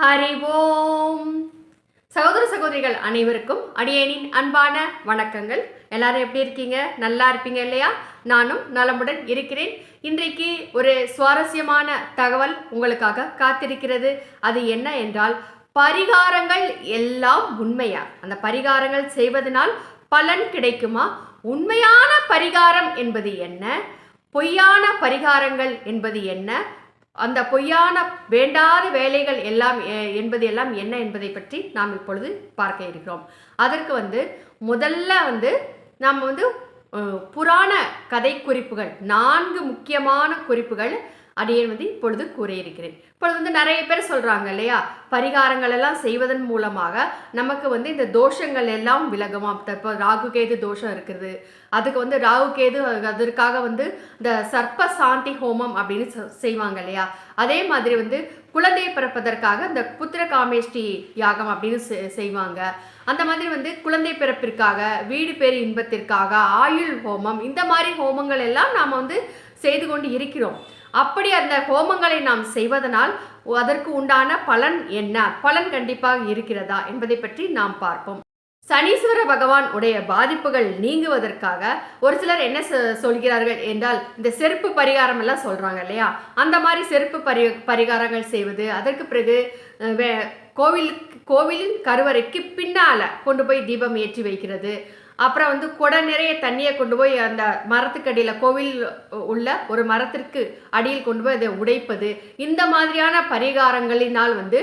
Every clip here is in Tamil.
ஹரி ஓம். சகோதர சகோதரிகள் அனைவருக்கும் அடியேனின் அன்பான வணக்கங்கள். எல்லாரும் எப்படி இருக்கீங்க? நல்லா இருப்பீங்க இல்லையா? நானும் நலமுடன் இருக்கிறேன். இன்றைக்கு ஒரு சுவாரஸ்யமான தகவல் உங்களுக்காக காத்திருக்கிறது. அது என்ன என்றால் பரிகாரங்கள் எல்லாம் உண்மையா? அந்த பரிகாரங்கள் செய்வதனால் பலன் கிடைக்குமா? உண்மையான பரிகாரம் என்பது என்ன? பொய்யான பரிகாரங்கள் என்பது என்ன? அந்த பொய்யான வேண்டாத வேலைகள் எல்லாம் என்பது எல்லாம் என்ன என்பதை பற்றி நாம் இப்பொழுது பார்க்க இருக்கிறோம். அதற்கு வந்து முதல்ல வந்து நாம் வந்து புராண கதை குறிப்புகள் நான்கு முக்கியமான குறிப்புகள் அடியேன் வந்து இப்பொழுது கூறியிருக்கிறேன். இப்போ வந்து நிறைய பேர் சொல்கிறாங்க இல்லையா? பரிகாரங்கள் எல்லாம் செய்வதன் மூலமாக நமக்கு வந்து இந்த தோஷங்கள் எல்லாம் விலகுமா. இப்போ ராகு கேது தோஷம் இருக்குது. அதுக்கு வந்து ராகு கேது அதற்காக வந்து இந்த சர்ப்ப சாந்தி ஹோமம் அப்படின்னு சொ- செய்வாங்க இல்லையா? அதே மாதிரி வந்து குழந்தை பிறப்பதற்காக இந்த புத்திர காமேஷ்டி யாகம் அப்படின்னு செ- செய்வாங்க. அந்த மாதிரி வந்து குழந்தை பிறப்பிற்காக வீடு பேர் இன்பத்திற்காக ஆயுள் ஹோமம் இந்த மாதிரி ஹோமங்கள் எல்லாம் நாம் வந்து செய்து கொண்டு இருக்கிறோம். அப்படி அந்த ஹோமங்களை நாம் செய்வதனால் அதற்கு உண்டான பலன் என்ன? பலன் கண்டிப்பாக இருக்கிறதா என்பதை பற்றி நாம் பார்ப்போம். சனீஸ்வர பகவான் உடைய பாதிப்புகள் நீங்குவதற்காக ஒரு சிலர் என்ன சொல்கிறார்கள் என்றால் இந்த செருப்பு பரிகாரம் எல்லாம் சொல்றாங்க இல்லையா? அந்த மாதிரி செருப்பு பரி பரிகாரங்கள் செய்வது அதற்கு பிறகு வே- கோவில் கோவிலின் கருவறைக்கு பின்னால கொண்டு போய் தீபம் ஏற்றி வைக்கிறது அப்புறம் வந்து குடை நிறைய தண்ணியை கொண்டு போய் அந்த மரத்துக்கு அடியில் கோவில் உள்ள ஒரு மரத்திற்கு அடியில் கொண்டு போய் அதை உடைப்பது இந்த மாதிரியான பரிகாரங்களினால் வந்து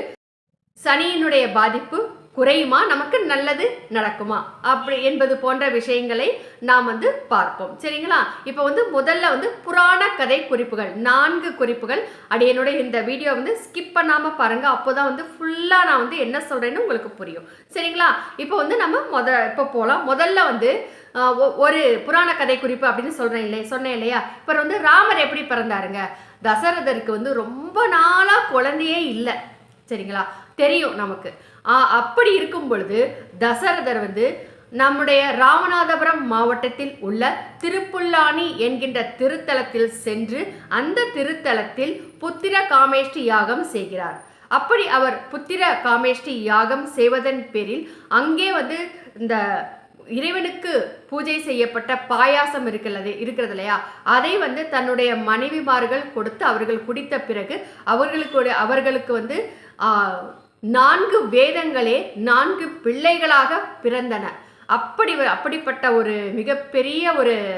சனியினுடைய பாதிப்பு குறையுமா? நமக்கு நல்லது நடக்குமா? அப்படி என்பது போன்ற விஷயங்களை நாம் வந்து பார்ப்போம். சரிங்களா? இப்போ வந்து முதல்ல வந்து புராண கதை குறிப்புகள் நான்கு குறிப்புகள். அடியனுடைய இந்த வீடியோ வந்து ஸ்கிப் பண்ணாம பாருங்க. அப்போதான் வந்து ஃபுல்லா நான் வந்து என்ன சொல்றேன்னு உங்களுக்கு புரியும். சரிங்களா? இப்போ வந்து நம்ம முத இப்போ போகலாம் முதல்ல வந்து ஒ- ஒரு புராண கதை குறிப்பு அப்படின்னு சொல்றேன் இல்லையா? சொன்னேன் இல்லையா? இப்போ வந்து ராமர் எப்படி பிறந்தாருங்க? தசரதருக்கு வந்து ரொம்ப நாளா குழந்தையே இல்லை. சரிங்களா? தெரியும் நமக்கு. அப்படி இருக்கும் பொழுது தசரதர் வந்து நம்முடைய ராமநாதபுரம் மாவட்டத்தில் உள்ள திருப்புல்லானி என்கின்ற திருத்தலத்தில் சென்று அந்த திருத்தலத்தில் புத்திர காமேஷ்டி யாகம் செய்கிறார். அப்படி அவர் புத்திர காமேஷ்டி யாகம் செய்வதன் பேரில் அங்கே வந்து இந்த இறைவனுக்கு பூஜை செய்யப்பட்ட பாயாசம் இருக்கிறது இருக்கிறது இல்லையா? அதை வந்து தன்னுடைய மனைவிமார்கள் கொடுத்து அவர்கள் குடித்த பிறகு அவர்களுக்கு அவர்களுக்கு வந்து நான்கு வேதங்களே நான்கு பிள்ளைகளாக பிறந்தன. அப்படி வ- அப்படிப்பட்ட ஒரு மிகப்பெரிய ஒரு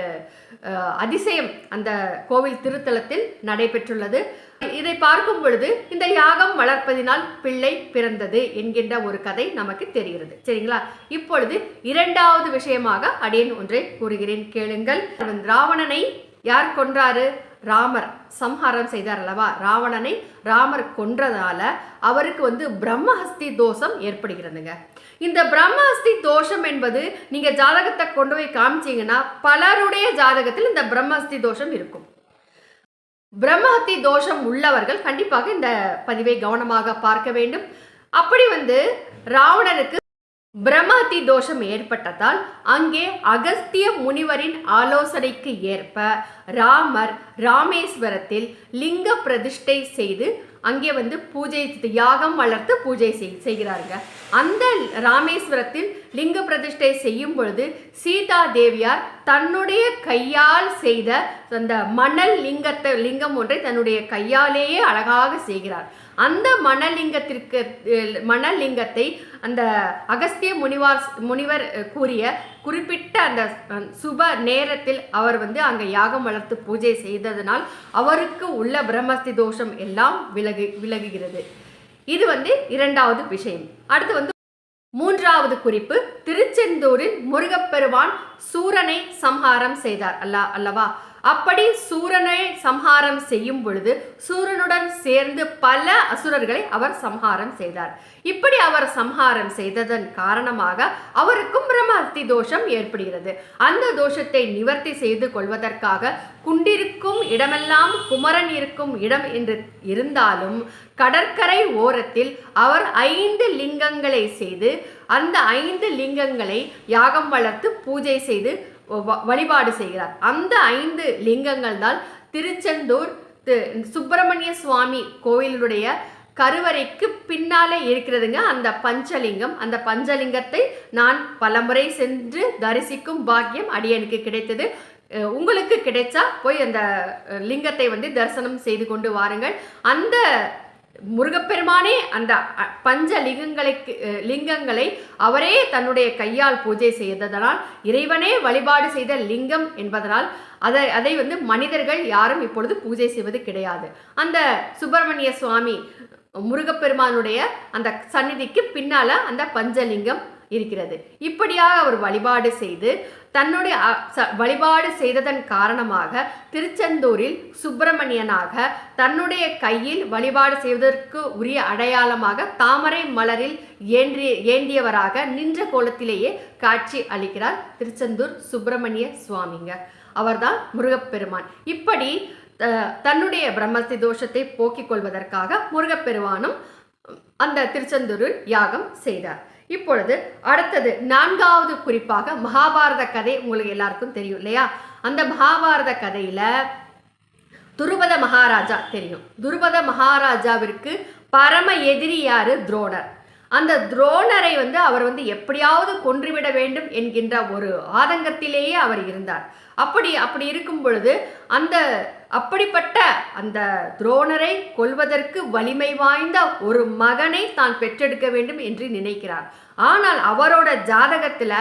அதிசயம் அந்த கோவில் திருத்தலத்தில் நடைபெற்றுள்ளது. இதை பார்க்கும் பொழுது இந்த யாகம் வளர்ப்பதினால் பிள்ளை பிறந்தது என்கின்ற ஒரு கதை நமக்கு தெரிகிறது. சரிங்களா? இப்பொழுது இரண்டாவது விஷயமாக அடியன் ஒன்றை கூறுகிறேன். கேளுங்கள். ராவணனை யார் கொன்றாரு? ராமர் சம்ஹாரம் செய்தார் அல்லவா? ராவணனை ராமர் கொன்றதால அவருக்கு வந்து பிரம்மஹஸ்தி தோஷம் ஏற்படுகிறதுங்க. இந்த பிரம்மஹஸ்தி தோஷம் என்பது நீங்க ஜாதகத்தை கொண்டு போய் காமிச்சீங்கன்னா பலருடைய ஜாதகத்தில் இந்த பிரம்மஹஸ்தி தோஷம் இருக்கும். பிரம்மஹத்தி தோஷம் உள்ளவர்கள் கண்டிப்பாக இந்த பதிவை கவனமாக பார்க்க வேண்டும். அப்படி வந்து ராவணனுக்கு பிரம்மஹத்தி தோஷம் ஏற்பட்டதால் அங்கே அகஸ்திய முனிவரின் ஆலோசனைக்கு ஏற்ப ராமர் ராமேஸ்வரத்தில் லிங்க பிரதிஷ்டை செய்து அங்கே வந்து பூஜை யாகம் வளர்த்து பூஜை செய் செய்கிறாருங்க. அந்த ராமேஸ்வரத்தில் லிங்க பிரதிஷ்டை செய்யும் பொழுது சீதா தேவியார் தன்னுடைய கையால் செய்த அந்த மணல் லிங்கத்தை லிங்கம் ஒன்றை தன்னுடைய கையாலேயே அழகாக செய்கிறார். அந்த மணலிங்கத்திற்கு மணலிங்கத்தை அந்த அகஸ்திய முனிவார் முனிவர் கூறிய குறிப்பிட்ட அந்த சுப நேரத்தில் அவர் வந்து அங்கே யாகம் வளர்த்து பூஜை செய்ததனால் அவருக்கு உள்ள பிரம்மஸ்தி தோஷம் எல்லாம் விலகு விலகுகிறது. இது வந்து இரண்டாவது விஷயம். அடுத்து வந்து மூன்றாவது குறிப்பு. திருச்செந்தூரில் முருகப்பெருமான் சூரனை சம்ஹாரம் செய்தார். அல்ல அல்லவா? அப்படி சூரனை சம்ஹாரம் செய்யும் பொழுது சூரனுடன் சேர்ந்து பல அசுரர்களை அவர் சம்ஹாரம் செய்தார். இப்படி அவர் சம்ஹாரம் செய்ததன் காரணமாக அவருக்கும் பிரம்மஹத்தி தோஷம் ஏற்படுகிறது. அந்த தோஷத்தை நிவர்த்தி செய்து கொள்வதற்காக குண்டிருக்கும் இடமெல்லாம் குமரன் இருக்கும் இடம் என்று இருந்தாலும் கடற்கரை ஓரத்தில் அவர் ஐந்து லிங்கங்களை செய்து அந்த ஐந்து லிங்கங்களை யாகம் வளர்த்து பூஜை செய்து வழிபாடு செய்கிறார். அந்த ஐந்து லிங்கங்கள் தான் திருச்செந்தூர் சுப்பிரமணிய சுவாமி கோவிலுடைய கருவறைக்கு பின்னாலே இருக்கிறதுங்க. அந்த பஞ்சலிங்கம். அந்த பஞ்சலிங்கத்தை நான் பலமுறை சென்று தரிசிக்கும் பாக்கியம் அடியனுக்கு கிடைத்தது. உங்களுக்கு கிடைச்சா போய் அந்த லிங்கத்தை வந்து தரிசனம் செய்து கொண்டு வாருங்கள். அந்த முருகப்பெருமானே அந்த பஞ்ச லிங்கங்களுக்கு லிங்கங்களை அவரே தன்னுடைய கையால் பூஜை செய்ததனால் இறைவனே வழிபாடு செய்த லிங்கம் என்பதனால் அதை அதை வந்து மனிதர்கள் யாரும் இப்பொழுது பூஜை செய்வது கிடையாது. அந்த சுப்பிரமணிய சுவாமி முருகப்பெருமானுடைய அந்த சந்நிதிக்கு பின்னால அந்த பஞ்சலிங்கம் இருக்கிறது. இப்படியாக அவர் வழிபாடு செய்து தன்னுடைய ச- வழிபாடு செய்ததன் காரணமாக திருச்செந்தூரில் சுப்பிரமணியனாக தன்னுடைய கையில் வழிபாடு செய்வதற்கு உரிய அடையாளமாக தாமரை மலரில் ஏன்றிய ஏந்தியவராக நின்ற கோலத்திலேயே காட்சி அளிக்கிறார் திருச்செந்தூர் சுப்பிரமணிய சுவாமிங்க. அவர்தான் முருகப்பெருமான். இப்படி தன்னுடைய பிரம்மஸ்தி தோஷத்தை போக்கிக் கொள்வதற்காக முருகப்பெருமானும் அந்த திருச்செந்தூரில் யாகம் செய்தார். இப்பொழுது அடுத்தது நான்காவது குறிப்பாக மகாபாரத கதை உங்களுக்கு எல்லாருக்கும் தெரியும் இல்லையா? அந்த மகாபாரத கதையில துருபத மகாராஜா தெரியும். துருபத மகாராஜாவிற்கு பரம எதிரி யாரு? துரோணர். அந்த துரோணரை வந்து அவர் வந்து எப்படியாவது கொன்றுவிட வேண்டும் என்கின்ற ஒரு ஆதங்கத்திலேயே அவர் இருந்தார். அப்படி அப்படி இருக்கும் பொழுது அந்த அப்படிப்பட்ட அந்த துரோணரை கொல்வதற்கு வலிமை வாய்ந்த ஒரு மகனை தான் பெற்றெடுக்க வேண்டும் என்று நினைக்கிறார். ஆனால் அவரோட ஜாதகத்தில்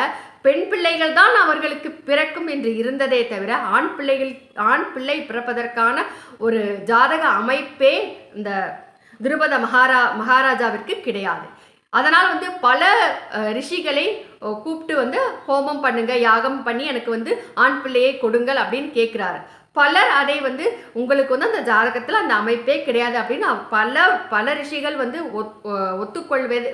பெண் பிள்ளைகள் தான் அவர்களுக்கு பிறக்கும் என்று இருந்ததே தவிர ஆண் பிள்ளைகள் ஆண் பிள்ளை பிறப்பதற்கான ஒரு ஜாதக அமைப்பே இந்த திருபத மகாரா மகாராஜாவிற்கு கிடையாது. அதனால் வந்து பல ரிஷிகளை கூப்பிட்டு வந்து ஹோமம் பண்ணுங்க யாகம் பண்ணி எனக்கு வந்து ஆண் பிள்ளையை கொடுங்கள் அப்படின்னு கேட்குறாரு பலர் அதை வந்து உங்களுக்கு வந்து அந்த ஜாதகத்தில் அந்த அமைப்பே கிடையாது அப்படின்னு பல பல ரிஷிகள் வந்து ஒத்- ஒத்துக்கொள்வது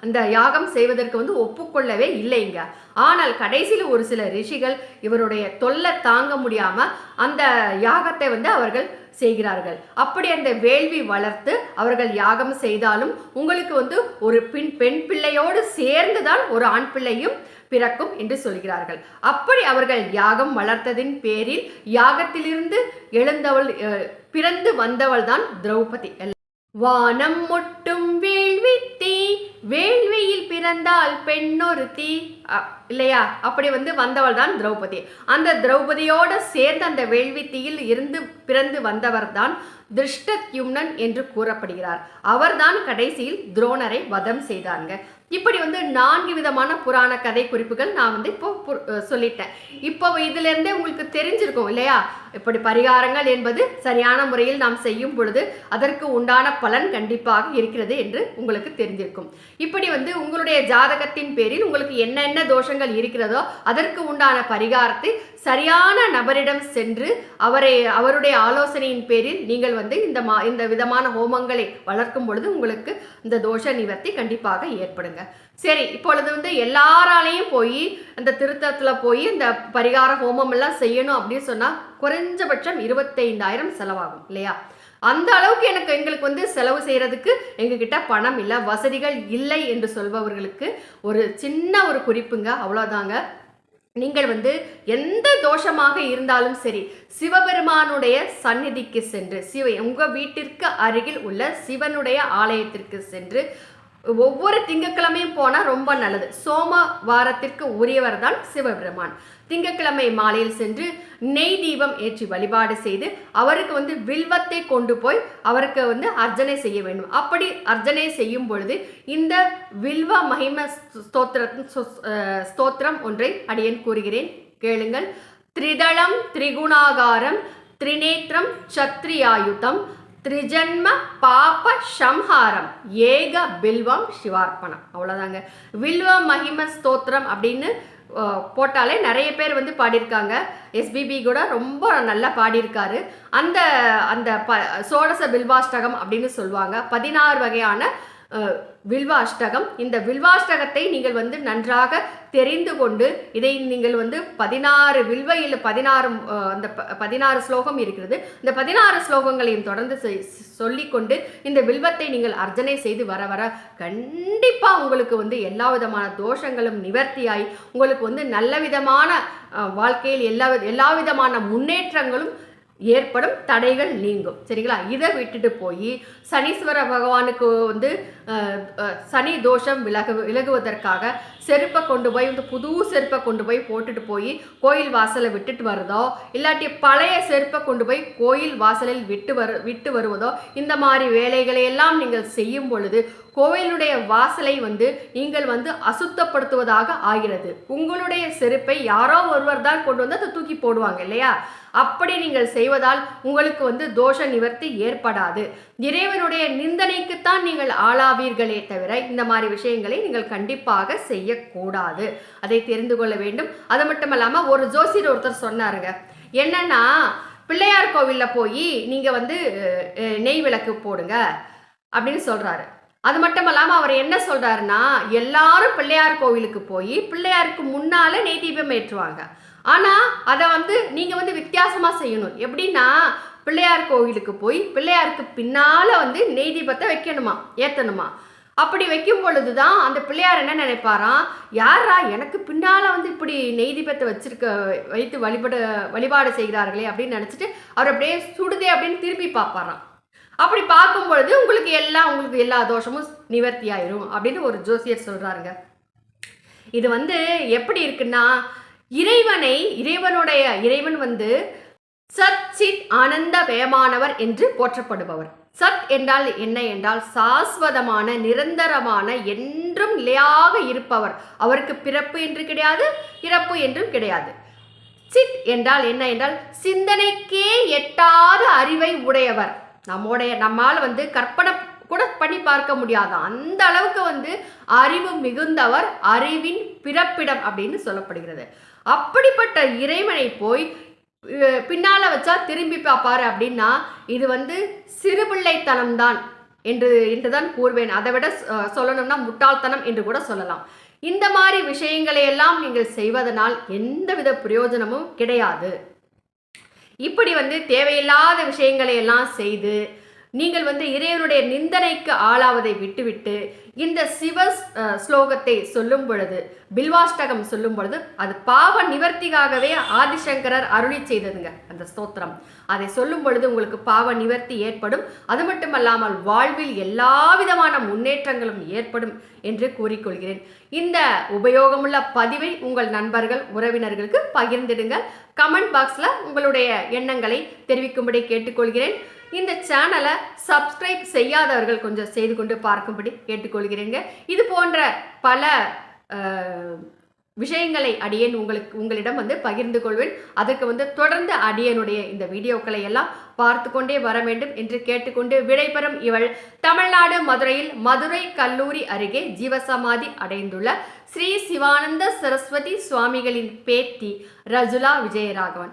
அந்த யாகம் செய்வதற்கு வந்து ஒப்புக்கொள்ளவே இல்லைங்க. ஆனால் கடைசியில் ஒரு சில ரிஷிகள் இவருடைய தொல்லை தாங்க முடியாமல் அந்த யாகத்தை வந்து அவர்கள் செய்கிறார்கள். அப்படி அந்த வேள்வி வளர்த்து அவர்கள் யாகம் செய்தாலும் உங்களுக்கு வந்து ஒரு பின் பெண் பிள்ளையோடு சேர்ந்து தான் ஒரு ஆண் பிள்ளையும் பிறக்கும் என்று சொல்கிறார்கள். அப்படி அவர்கள் யாகம் வளர்த்ததின் பேரில் யாகத்திலிருந்து எழுந்தவள் பிறந்து வந்தவள் தான் திரௌபதி. வானம் முட்டும் வேள்வி தீ வேள்வியில் பிறந்தால் பெண்ணொருத்தி. அ, இல்லையா? அப்படி வந்து வந்தவள் தான் திரௌபதி. அந்த திரௌபதியோட சேர்ந்து அந்த வேள்வி தீயில் இருந்து பிறந்து வந்தவர் தான் திருஷ்டத்யும்னன் என்று கூறப்படுகிறார். அவர்தான் கடைசியில் துரோணரை வதம் செய்தாங்க. இப்படி வந்து நான்கு விதமான புராண கதை குறிப்புகள் நான் வந்து இப்போ சொல்லிட்டேன். இப்போ இதுல இருந்தே உங்களுக்கு தெரிஞ்சிருக்கும் இல்லையா? இப்படி பரிகாரங்கள் என்பது சரியான முறையில் நாம் செய்யும் பொழுது அதற்கு உண்டான பலன் கண்டிப்பாக இருக்கிறது என்று உங்களுக்கு தெரிஞ்சிருக்கும். இப்படி வந்து உங்களுடைய ஜாதகத்தின் பேரில் உங்களுக்கு என்னென்ன தோஷங்கள் இருக்கிறதோ அதற்கு உண்டான பரிகாரத்தை சரியான நபரிடம் சென்று அவரை அவருடைய ஆலோசனையின் பேரில் நீங்கள் வந்து இந்த மா இந்த விதமான ஹோமங்களை வளர்க்கும் பொழுது உங்களுக்கு இந்த தோஷ நிவர்த்தி கண்டிப்பாக ஏற்படுங்க. சரி இப்பொழுது வந்து எல்லாராலையும் போய் அந்த திருத்தத்தில் போய் இந்த பரிகார ஹோமம் எல்லாம் செய்யணும் அப்படின்னு சொன்னால் குறைஞ்சபட்சம் இருபத்தைந்தாயிரம் செலவாகும் இல்லையா? அந்த அளவுக்கு எனக்கு எங்களுக்கு வந்து செலவு செய்கிறதுக்கு எங்ககிட்ட பணம் இல்லை வசதிகள் இல்லை என்று சொல்பவர்களுக்கு ஒரு சின்ன ஒரு குறிப்புங்க அவ்வளோதாங்க நீங்கள் வந்து எந்த தோஷமாக இருந்தாலும் சரி சிவபெருமானுடைய சந்நிதிக்கு சென்று சிவ உங்கள் வீட்டிற்கு அருகில் உள்ள சிவனுடைய ஆலயத்திற்கு சென்று ஒவ்வொரு திங்கட்கிழமையும் போனால் ரொம்ப நல்லது. சோம வாரத்திற்கு உரியவர் தான் சிவபெருமான். திங்கட்கிழமை மாலையில் சென்று நெய் தீபம் ஏற்றி வழிபாடு செய்து அவருக்கு வந்து வில்வத்தை கொண்டு போய் அவருக்கு வந்து அர்ச்சனை செய்ய வேண்டும். அப்படி அர்ச்சனை செய்யும் பொழுது இந்த வில்வ மகிம ஸ்தோத்திர ஸ்தோத்திரம் ஒன்றை அடியேன் கூறுகிறேன். கேளுங்கள். திரிதளம் திரிகுணாகாரம் திரிநேத்திரம் சத்ரியாயுதம் திரிஜன்ம பாப சம்ஹாரம். ஏக பில்வம் சிவார்ப்பணம். அவ்வளோதாங்க வில்வ மகிம ஸ்தோத்திரம் அப்படின்னு போட்டாலே நிறைய பேர் வந்து பாடியிருக்காங்க. எஸ்பிபி கூட ரொம்ப நல்லா பாடியிருக்காரு. அந்த அந்த ப சோடச பில்வாஷ்டகம் அப்படின்னு சொல்லுவாங்க. பதினாறு வகையான வில்வாஷ்டகம். இந்த வில்வாஷ்டகத்தை நீங்கள் வந்து நன்றாக தெரிந்து கொண்டு இதை நீங்கள் வந்து பதினாறு வில்வையில் பதினாறு அந்த ப- பதினாறு ஸ்லோகம் இருக்கிறது. இந்த பதினாறு ஸ்லோகங்களையும் தொடர்ந்து சொல்லிக்கொண்டு இந்த வில்வத்தை நீங்கள் அர்ச்சனை செய்து வர வர கண்டிப்பாக உங்களுக்கு வந்து எல்லா விதமான தோஷங்களும் நிவர்த்தியாகி உங்களுக்கு வந்து நல்ல விதமான வாழ்க்கையில் எல்லா எல்லா விதமான முன்னேற்றங்களும் ஏற்படும் தடைகள் நீங்கும். சரிங்களா? இதை விட்டுட்டு போய் சனீஸ்வர பகவானுக்கு வந்து சனி தோஷம் விலகு விலகுவதற்காக செருப்பை கொண்டு போய் வந்து புது செருப்பை கொண்டு போய் போட்டுட்டு போய் கோயில் வாசலை விட்டுட்டு வருதோ இல்லாட்டி பழைய செருப்பை கொண்டு போய் கோயில் வாசலில் விட்டு வரு விட்டு வருவதோ இந்த மாதிரி வேலைகளை எல்லாம் நீங்கள் செய்யும் பொழுது கோவிலுடைய வாசலை வந்து நீங்கள் வந்து அசுத்தப்படுத்துவதாக ஆகிறது. உங்களுடைய செருப்பை யாரோ ஒருவர் தான் கொண்டு வந்து அதை தூக்கி போடுவாங்க இல்லையா? அப்படி நீங்கள் செய்வதால் உங்களுக்கு வந்து தோஷ நிவர்த்தி ஏற்படாது. இறைவனுடைய நிந்தனைக்குத்தான் நீங்கள் ஆளாவீர்களே தவிர இந்த மாதிரி விஷயங்களை நீங்கள் கண்டிப்பாக செய்யக்கூடாது. அதை தெரிந்து கொள்ள வேண்டும். அது மட்டும் இல்லாமல் ஒரு ஜோசியர் ஒருத்தர் சொன்னாருங்க. என்னன்னா பிள்ளையார் கோவிலில் போய் நீங்கள் வந்து நெய் விளக்கு போடுங்க அப்படின்னு சொல்கிறாரு அது மட்டும் இல்லாமல் அவர் என்ன சொல்கிறாருன்னா எல்லாரும் பிள்ளையார் கோவிலுக்கு போய் பிள்ளையாருக்கு முன்னால் நெய் தீபம் ஏற்றுவாங்க. ஆனால் அதை வந்து நீங்கள் வந்து வித்தியாசமாக செய்யணும். எப்படின்னா பிள்ளையார் கோவிலுக்கு போய் பிள்ளையாருக்கு பின்னால் வந்து நெய் தீபத்தை வைக்கணுமா ஏற்றணுமா அப்படி வைக்கும் பொழுது தான் அந்த பிள்ளையார் என்ன நினைப்பாராம்? யாரா எனக்கு பின்னால் வந்து இப்படி நெய்தீபத்தை வச்சிருக்க வைத்து வழிபட வழிபாடு செய்கிறார்களே அப்படின்னு நினச்சிட்டு அவர் அப்படியே சுடுதே அப்படின்னு திரும்பி பார்ப்பாராம். அப்படி பார்க்கும் பொழுது உங்களுக்கு எல்லாம் உங்களுக்கு எல்லா தோஷமும் நிவர்த்தி ஆயிரும் அப்படின்னு ஒரு ஜோசியர் சொல்கிறாருங்க இது வந்து எப்படி இருக்குன்னா இறைவனை இறைவனுடைய இறைவன் வந்து சத் சித் ஆனந்த வேமானவர் என்று போற்றப்படுபவர். சத் என்றால் என்ன என்றால் சாஸ்வதமான நிரந்தரமான என்றும் நிலையாக இருப்பவர். அவருக்கு பிறப்பு என்று கிடையாது இறப்பு என்றும் கிடையாது. சித் என்றால் என்ன என்றால் சிந்தனைக்கே எட்டாத அறிவை உடையவர். நம்முடைய நம்மால் வந்து கற்பனை கூட பண்ணி பார்க்க முடியாது. அந்த அளவுக்கு வந்து அறிவு மிகுந்தவர் அறிவின் பிறப்பிடம் அப்படின்னு சொல்லப்படுகிறது. அப்படிப்பட்ட இறைவனை போய் பின்னால் வச்சா திரும்பி பார்ப்பாரு அப்படின்னா இது வந்து சிறுபிள்ளைத்தனம் தான் என்று தான் கூறுவேன். அதை விட சொல்லணும்னா முட்டாள்தனம் என்று கூட சொல்லலாம். இந்த மாதிரி விஷயங்களை எல்லாம் நீங்கள் செய்வதனால் எந்தவித பிரயோஜனமும் கிடையாது. இப்படி வந்து தேவையில்லாத விஷயங்களை எல்லாம் செய்து நீங்கள் வந்து இறைவனுடைய நிந்தனைக்கு ஆளாவதை விட்டுவிட்டு இந்த சிவ ஸ்லோகத்தை சொல்லும் பொழுது பில்வாஷ்டகம் சொல்லும் பொழுது அது பாவ நிவர்த்திக்காகவே ஆதிசங்கரர் அருளி செய்ததுங்க அந்த ஸ்தோத்திரம். அதை சொல்லும் பொழுது உங்களுக்கு பாவ நிவர்த்தி ஏற்படும். அது மட்டுமல்லாமல் வாழ்வில் எல்லா விதமான முன்னேற்றங்களும் ஏற்படும் என்று கூறிக்கொள்கிறேன். இந்த உபயோகமுள்ள பதிவை உங்கள் நண்பர்கள் உறவினர்களுக்கு பகிர்ந்திடுங்கள் கமெண்ட் பாக்ஸில் உங்களுடைய எண்ணங்களை தெரிவிக்கும்படி கேட்டுக்கொள்கிறேன். இந்த சேனலை சப்ஸ்கிரைப் செய்யாதவர்கள் கொஞ்சம் செய்து கொண்டு பார்க்கும்படி கேட்டுக்கொள்கிறேங்க. இது போன்ற பல விஷயங்களை அடியேன் உங்களுக்கு உங்களிடம் வந்து பகிர்ந்து கொள்வேன். அதற்கு வந்து தொடர்ந்து அடியனுடைய இந்த வீடியோக்களை எல்லாம் பார்த்து கொண்டே வர வேண்டும் என்று கேட்டுக்கொண்டு விடைபெறும் இவள் தமிழ்நாடு மதுரையில் மதுரை கல்லூரி அருகே ஜீவசமாதி அடைந்துள்ள ஸ்ரீ சிவானந்த சரஸ்வதி சுவாமிகளின் பேத்தி ரஜுலா விஜயராகவன்.